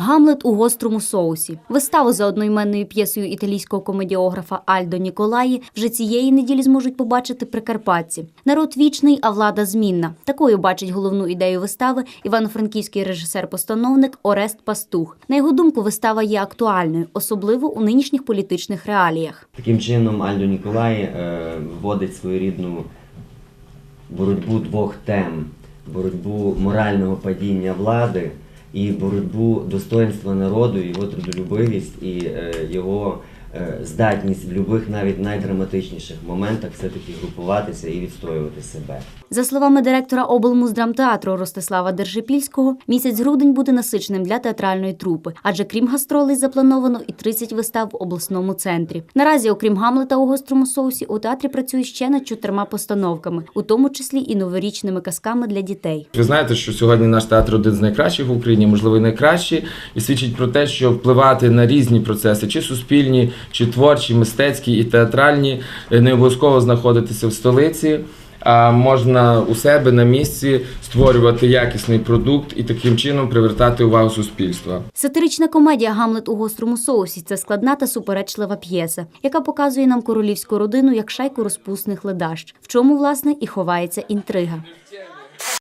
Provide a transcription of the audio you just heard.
Гамлет у гострому соусі. Виставу за одноіменною п'єсою італійського комедіографа Альдо Ніколаї вже цієї неділі зможуть побачити прикарпатці. Народ вічний, а влада змінна. Такою бачить головну ідею вистави івано-франківський режисер-постановник Орест Пастух. На його думку, вистава є актуальною, особливо у нинішніх політичних реаліях. Таким чином Альдо Ніколай е, вводить своєрідну боротьбу двох тем: боротьбу морального падіння влади і боротьбу достоинства народу, його трудолюбивість і е, його здатність в будь-яких навіть найдраматичніших моментах все-таки групуватися і відстоювати себе. За словами директора облмуздрамтеатру Ростислава Держипільського, місяць грудень буде насиченим для театральної трупи, адже крім гастролей заплановано і 30 вистав в обласному центрі. Наразі, окрім Гамлета у гострому соусі, у театрі працює ще над чотирма постановками, у тому числі і новорічними казками для дітей. Ви знаєте, що сьогодні наш театр один з найкращих в Україні, можливо, і найкращий, і свідчить про те, що впливати на різні процеси, чи суспільні, чи творчі, мистецькі і театральні, е, не обов'язково знаходитися в столиці. А можна у себе на місці створювати якісний продукт і таким чином привертати увагу суспільства. Сатирична комедія Гамлет у гострому соусі це складна та суперечлива п'єса, яка показує нам королівську родину як шайку розпусних ледащ, в чому власне і ховається інтрига.